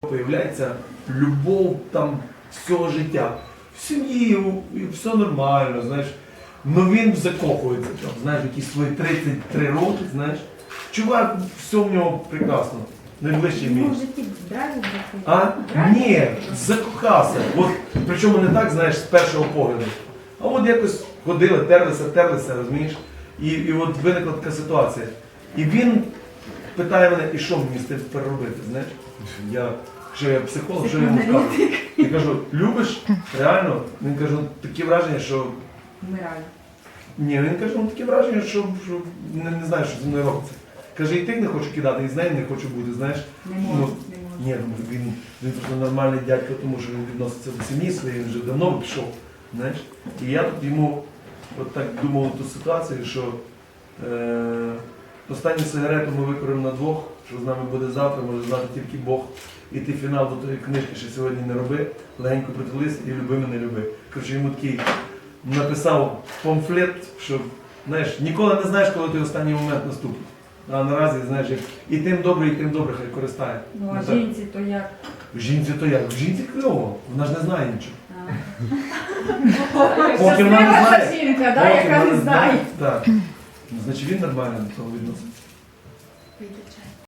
Появляється любов там всього життя. В сім'ї все нормально, знаєш. Ну він закохується, там, знаєш, якісь свої 33 роки, знаєш. Чувак, все в нього прекрасно. Найближчий мій. А? Ні, закохався. От, причому не так, знаєш, з першого погляду. А от якось ходили, терлися, терлися, розумієш? І, і от виникла така ситуація. І він питає мене, і що мені з тим тепер робити, знаєш? Я, що я психолог, що я йому скажу? Я кажу, любиш? Реально? Він каже, «Ну, таке враження, що. Вмираю. Ні, він каже, ну таке враження, що, що не, не знаю, що зі мною робиться. Каже, і тих не хочу кидати, і з нею не хочу бути, знаєш. Не Ну, не можу. Ні, ну, він, він просто нормальний дядько, тому що він відноситься до сім'ї своєї, він вже давно пішов. Знаєш? І я тут йому от так думав ту ситуацію, що е, останню сигарету ми викоримо на двох, що з нами буде завтра, може знати тільки Бог. І ти фінал до тої книжки ще сьогодні не роби, легенько притулись і люби мене люби. Коротше, йому такий написав памфлет, що знаєш, ніколи не знаєш, коли той останній момент наступить. А наразі, знаєш, як і тим добре, і тим добре хай користає. Ну, Ну, а так. жінці то як? В жінці то як? В жінці кльово, вона ж не знає нічого. Поки вона не знає. жінка, яка не знає. Значить він нормально до того.